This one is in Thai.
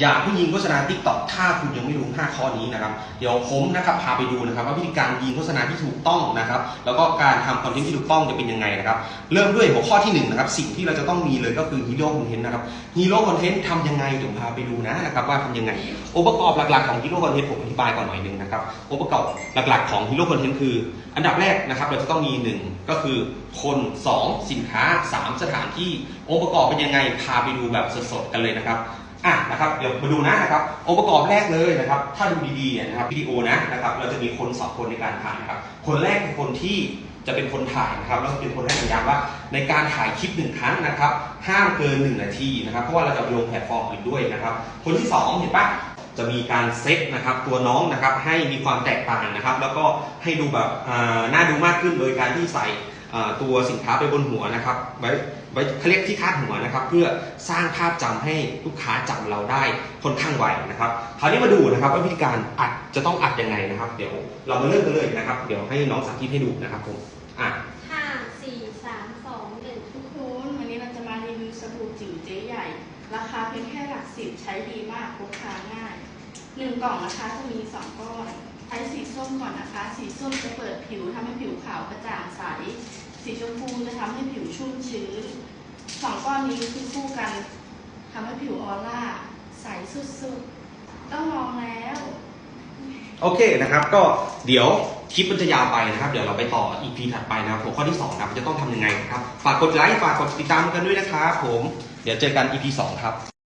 อย่าเพิ่งยิงโฆษณา t ิ k t o k ถ้าคุณยังไม่รู้ 5 ข้อนี้นะครับ เดี๋ยวผมนะครับพาไปดูนะครับว่าวิธีการยิงโฆษณาที่ถูกต้องนะครับ แล้วก็การทำคอนเทนต์ที่ถูกต้องจะเป็นยังไงนะครับ เริ่มด้วยหัวข้อที่หนึ่งนะครับสิ่งที่เราจะต้องมีเลยก็คือฮีโร่คอนเทนต์นะครับฮีโร่คอนเทนต์ทำยังไงเดี๋ยวพาไปดูนะนะครับว่าทำยังไงองค์ประกอบหลักๆของฮีโร่คอนเทนต์ผมอธิบายก่อนหน่อยนึงนะครับองค์ประกอบหลักๆของฮีโร่คอนเทนต์คือ อันดับแรกนะครับเราจะต้องมีหนึ่งก็คือคนสองสินค้าสามสถานที่องค์ประกอบเป็นยังไงพาไปดูแบบสดๆกันเลยนะครับ อะนะครับเดี๋ยวมาดูนะนะครับองค์ประกอบแรกเลยนะครับ ถ้าดูดีๆเนี่ยนะครับวิดีโอนะนะครับ เราจะมีคนสองคนในการถ่ายนะครับ คนแรกคือคนที่จะเป็นคนถ่ายนะครับแล้วก็เป็นคนให้สัญญาณว่า ในการถ่ายคลิปหนึ่งครั้งนะครับห้ามเกินหนึ่งนาทีนะครับ เพราะว่าเราจะลงแพลตฟอร์มอื่นด้วยนะครับ คนที่สองเห็นปะจะมีการเซตนะครับตัวน้องนะครับให้มีความแตกต่างนะครับ แล้วก็ให้ดูแบบน่าดูมากขึ้นโดยการที่ใส่ ตัวสินค้าไปบนหัวนะครับไว้ไว้เขาเรียกที่คาดหัวนะครับ เพื่อสร้างภาพจำให้ลูกค้าจำเราได้ค่อนข้างไวนะครับคราวนี้มาดูนะครับว่าวิธีการอัดจะต้องอัดยังไงนะครับ เดี๋ยวเรามาเริ่มกันเลยนะครับ เดี๋ยวให้น้องสาธิตให้ดูนะครับผมอะห้าสี่สามสองหนึ่งทุกคนวันนี้เราจะมารีวิวสบู่จิ๋วเจ๊ใหญ่ ราคาเพียงแค่หลักสิบใช้ดีมากพกพาง่ายหนึ่งกล่องนะคะจะมีสองก้อนใช้สีส้มก่อนนะคะ สีส้มจะเปิดผิวทำให้ผิวขาวกระจ่างใสีชมพูจะทำให้ผิวชุ่มชื้นสองก้อนนี้คือคู่กันทำให้ผิวออร่าใสสุดๆ ต้องลองแล้ว โอเคนะครับ ก็เดี๋ยวคลิปมันจะยาวไปนะครับ เดี๋ยวเราไปต่อ EP ถัดไปนะครับหัวข้อที่2ครับจะต้องทำยังไงนะครับ ฝากกดไลค์ ฝากกดติดตามกันด้วยนะครับผม เดี๋ยวเจอกัน EP 2 ครับ